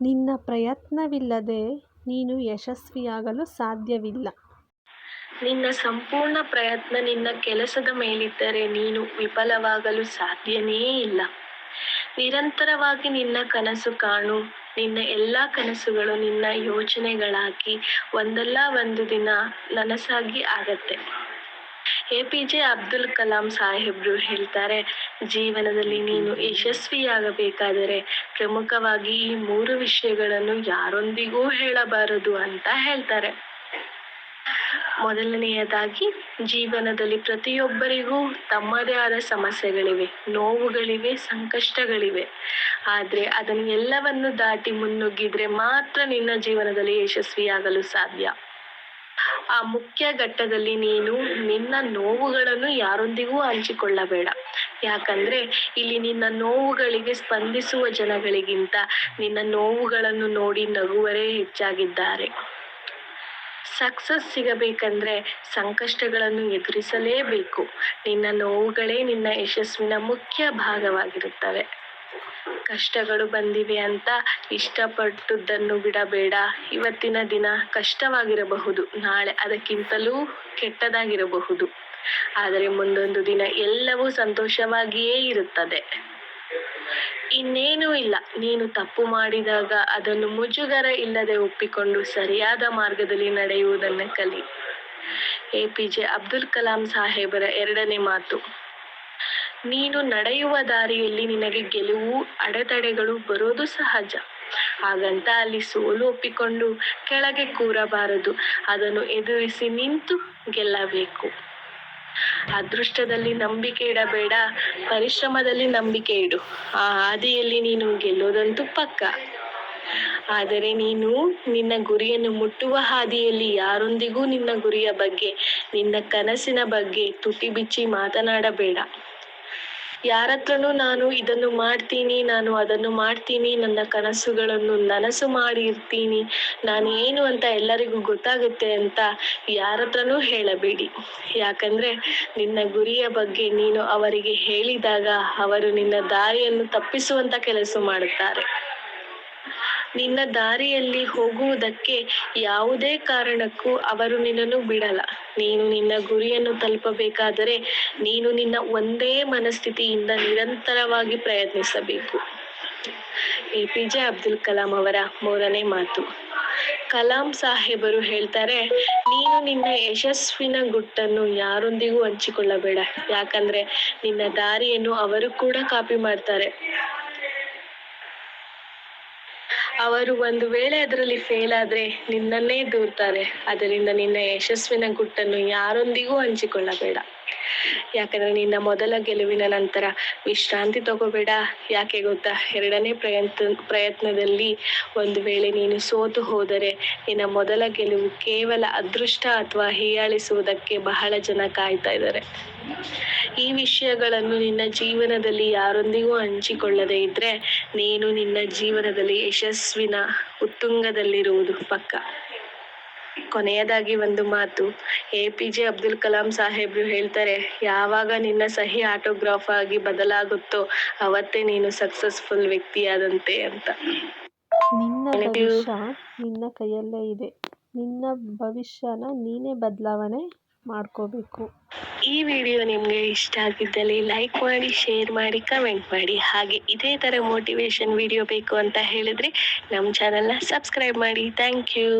ನಿನ್ನ ಪ್ರಯತ್ನವಿಲ್ಲದೆ ನೀನು ಯಶಸ್ವಿಯಾಗಲು ಸಾಧ್ಯವಿಲ್ಲ. ನಿನ್ನ ಸಂಪೂರ್ಣ ಪ್ರಯತ್ನ ನಿನ್ನ ಕೆಲಸದ ಮೇಲಿದ್ದರೆ ನೀನು ವಿಫಲವಾಗಲು ಸಾಧ್ಯನೇ ಇಲ್ಲ. ನಿರಂತರವಾಗಿ ನಿನ್ನ ಕನಸು ಕಾಣು. ನಿನ್ನ ಎಲ್ಲ ಕನಸುಗಳು ನಿನ್ನ ಯೋಚನೆಗಳಾಗಿ ಒಂದಲ್ಲ ಒಂದು ದಿನ ನನಸಾಗಿ ಆಗತ್ತೆ. A P J Abdul Kalam ಸಾಹೇಬ್ರು ಹೇಳ್ತಾರೆ, ಜೀವನದಲ್ಲಿ ನೀನು ಯಶಸ್ವಿಯಾಗಬೇಕಾದರೆ ಪ್ರಮುಖವಾಗಿ ಈ ಮೂರು ವಿಷಯಗಳನ್ನು ಯಾರೊಂದಿಗೂ ಹೇಳಬಾರದು ಅಂತ ಹೇಳ್ತಾರೆ. ಮೊದಲನೆಯದಾಗಿ, ಜೀವನದಲ್ಲಿ ಪ್ರತಿಯೊಬ್ಬರಿಗೂ ತಮ್ಮದೇ ಆದ ಸಮಸ್ಯೆಗಳಿವೆ, ನೋವುಗಳಿವೆ, ಸಂಕಷ್ಟಗಳಿವೆ. ಆದರೆ ಅದನ್ನು ಎಲ್ಲವನ್ನು ದಾಟಿ ಮುನ್ನುಗ್ಗಿದ್ರೆ ಮಾತ್ರ ನಿನ್ನ ಜೀವನದಲ್ಲಿ ಯಶಸ್ವಿಯಾಗಲು ಸಾಧ್ಯ. ಆ ಮುಖ್ಯ ಘಟ್ಟದಲ್ಲಿ ನೀನು ನಿನ್ನ ನೋವುಗಳನ್ನು ಯಾರೊಂದಿಗೂ ಹಂಚಿಕೊಳ್ಳಬೇಡ. ಯಾಕಂದ್ರೆ ಇಲ್ಲಿ ನಿನ್ನ ನೋವುಗಳಿಗೆ ಸ್ಪಂದಿಸುವ ಜನಗಳಿಗಿಂತ ನಿನ್ನ ನೋವುಗಳನ್ನು ನೋಡಿ ನಗುವರೇ ಹೆಚ್ಚಾಗಿದ್ದಾರೆ. ಸಕ್ಸಸ್ ಸಿಗಬೇಕಂದ್ರೆ ಸಂಕಷ್ಟಗಳನ್ನು ಎದುರಿಸಲೇಬೇಕು. ನಿನ್ನ ನೋವುಗಳೇ ನಿನ್ನ ಯಶಸ್ಸಿನ ಮುಖ್ಯ ಭಾಗವಾಗಿರುತ್ತವೆ. ಕಷ್ಟಗಳು ಬಂದಿವೆ ಅಂತ ಇಷ್ಟಪಟ್ಟದ್ದನ್ನು ಬಿಡಬೇಡ. ಇವತ್ತಿನ ದಿನ ಕಷ್ಟವಾಗಿರಬಹುದು, ನಾಳೆ ಅದಕ್ಕಿಂತಲೂ ಕೆಟ್ಟದಾಗಿರಬಹುದು. ಆದರೆ ಮುಂದೊಂದು ದಿನ ಎಲ್ಲವೂ ಸಂತೋಷವಾಗಿಯೇ ಇರುತ್ತದೆ. ಇನ್ನೇನೂ ಇಲ್ಲ. ನೀನು ತಪ್ಪು ಮಾಡಿದಾಗ ಅದನ್ನು ಮುಜುಗರ ಇಲ್ಲದೆ ಒಪ್ಪಿಕೊಂಡು ಸರಿಯಾದ ಮಾರ್ಗದಲ್ಲಿ ನಡೆಯುವುದನ್ನು ಕಲಿ. A P J Abdul Kalam ಸಾಹೇಬರ ಎರಡನೇ ಮಾತು. ನೀನು ನಡೆಯುವ ದಾರಿಯಲ್ಲಿ ನಿನಗೆ ಗೆಲುವು, ಅಡೆತಡೆಗಳು ಬರೋದು ಸಹಜ. ಹಾಗಂತ ಅಲ್ಲಿ ಸೋಲು ಒಪ್ಪಿಕೊಂಡು ಕೆಳಗೆ ಕೂರಬಾರದು. ಅದನ್ನು ಎದುರಿಸಿ ನಿಂತು ಗೆಲ್ಲಬೇಕು. ಅದೃಷ್ಟದಲ್ಲಿ ನಂಬಿಕೆ ಇಡಬೇಡ, ಪರಿಶ್ರಮದಲ್ಲಿ ನಂಬಿಕೆ ಇಡು. ಆ ಹಾದಿಯಲ್ಲಿ ನೀನು ಗೆಲ್ಲೋದಂತೂ ಪಕ್ಕ. ಆದರೆ ನೀನು ನಿನ್ನ ಗುರಿಯನ್ನು ಮುಟ್ಟುವ ಹಾದಿಯಲ್ಲಿ ಯಾರೊಂದಿಗೂ ನಿನ್ನ ಗುರಿಯ ಬಗ್ಗೆ, ನಿನ್ನ ಕನಸಿನ ಬಗ್ಗೆ ತುಟಿ ಬಿಚ್ಚಿ ಮಾತನಾಡಬೇಡ. ಯಾರತ್ರನೂ ನಾನು ಇದನ್ನು ಮಾಡ್ತೀನಿ, ನಾನು ಅದನ್ನು ಮಾಡ್ತೀನಿ, ನನ್ನ ಕನಸುಗಳನ್ನು ನನಸು ಮಾಡಿ ಇರ್ತೀನಿ ನಾನು ಏನು ಅಂತ ಎಲ್ಲರಿಗೂ ಗೊತ್ತಾಗುತ್ತೆ ಅಂತ ಯಾರತ್ರನೂ ಹೇಳಬೇಡಿ. ಯಾಕಂದ್ರೆ ನಿನ್ನ ಗುರಿಯ ಬಗ್ಗೆ ನೀನು ಅವರಿಗೆ ಹೇಳಿದಾಗ ಅವರು ನಿನ್ನ ದಾರಿಯನ್ನು ತಪ್ಪಿಸುವಂತ ಕೆಲಸ ಮಾಡುತ್ತಾರೆ. ನಿನ್ನ ದಾರಿಯಲ್ಲಿ ಹೋಗುವುದಕ್ಕೆ ಯಾವುದೇ ಕಾರಣಕ್ಕೂ ಅವರು ನಿನ್ನನ್ನು ಬಿಡಲ್ಲ. ನೀನು ನಿನ್ನ ಗುರಿಯನ್ನು ತಲುಪಬೇಕಾದರೆ ನೀನು ನಿನ್ನ ಒಂದೇ ಮನಸ್ಥಿತಿಯಿಂದ ನಿರಂತರವಾಗಿ ಪ್ರಯತ್ನಿಸಬೇಕು. A P J Abdul Kalam ಅವರ ಮೂರನೇ ಮಾತು. ಕಲಾಂ ಸಾಹೇಬರು ಹೇಳ್ತಾರೆ, ನೀನು ನಿನ್ನ ಯಶಸ್ವಿನ ಗುಟ್ಟನ್ನು ಯಾರೊಂದಿಗೂ ಹಂಚಿಕೊಳ್ಳಬೇಡ. ಯಾಕಂದ್ರೆ ನಿನ್ನ ದಾರಿಯನ್ನು ಅವರು ಕೂಡ ಕಾಪಿ ಮಾಡ್ತಾರೆ. ಅವರು ಒಂದು ವೇಳೆ ಅದರಲ್ಲಿ ಫೇಲ್ ಆದ್ರೆ ನಿನ್ನನ್ನೇ ದೂರ್ತಾರೆ. ಅದರಿಂದ ನಿನ್ನ ಯಶಸ್ವಿನ ಗುಟ್ಟನ್ನು ಯಾರೊಂದಿಗೂ ಹಂಚಿಕೊಳ್ಳಬೇಡ. ಯಾಕಂದ್ರೆ ನಿನ್ನ ಮೊದಲ ಗೆಲುವಿನ ನಂತರ ವಿಶ್ರಾಂತಿ ತಗೋಬೇಡ. ಯಾಕೆ ಗೊತ್ತಾ? ಎರಡನೇ ಪ್ರಯತ್ನ, ಪ್ರಯತ್ನದಲ್ಲಿ ಒಂದು ವೇಳೆ ನೀನು ಸೋತು ಹೋದರೆ ನಿನ್ನ ಮೊದಲ ಗೆಲುವು ಕೇವಲ ಅದೃಷ್ಟ ಅಥವಾ ಹೀಯಾಳಿಸುವುದಕ್ಕೆ ಬಹಳ ಜನ ಕಾಯ್ತಾ ಇದ್ದಾರೆ. ಈ ವಿಷಯಗಳನ್ನು ನಿನ್ನ ಜೀವನದಲ್ಲಿ ಯಾರೊಂದಿಗೂ ಹಂಚಿಕೊಳ್ಳದೇ ಇದ್ರೆ ನೀನು ನಿನ್ನ ಜೀವನದಲ್ಲಿ ಯಶಸ್ವಿನ ಉತ್ತುಂಗದಲ್ಲಿರುವುದು ಪಕ್ಕ. ಕೊನೆಯದಾಗಿ ಒಂದು ಮಾತು. A P J Abdul Kalam ಸಾಹೇಬ್ರು ಹೇಳ್ತಾರೆ ಯಾವಾಗ ನಿನ್ನ ಸಹಿ ಆಟೋಗ್ರಾಫ್ ಆಗಿ ಬದಲಾಗುತ್ತೋ ಅವತ್ತೇ ನೀನು ಸಕ್ಸಸ್ಫುಲ್ ವ್ಯಕ್ತಿಯಾದಂತೆ ಅಂತ. ನಿನ್ನ ಭವಿಷ್ಯ ನಿನ್ನ ಕೈಯಲ್ಲೇ ಇದೆ. ನಿನ್ನ ಭವಿಷ್ಯನ ನೀನೇ ಬದಲಾವಣೆ ಮಾಡ್ಕೋಬೇಕು. ಈ ವಿಡಿಯೋ ನಿಮಗೆ ಇಷ್ಟ ಆಗಿದ್ದಲ್ಲಿ ಲೈಕ್ ಮಾಡಿ ಶೇರ್ ಮಾಡಿ ಕಮೆಂಟ್ ಮಾಡಿ. ಹಾಗೆ ಇದೇ ಥರ ಮೋಟಿವೇಶನ್ ವಿಡಿಯೋ ಬೇಕು ಅಂತ ಹೇಳಿದ್ರೆ ನಮ್ಮ ಚಾನಲ್ನ ಸಬ್ಸ್ಕ್ರೈಬ್ ಮಾಡಿ. Thank you.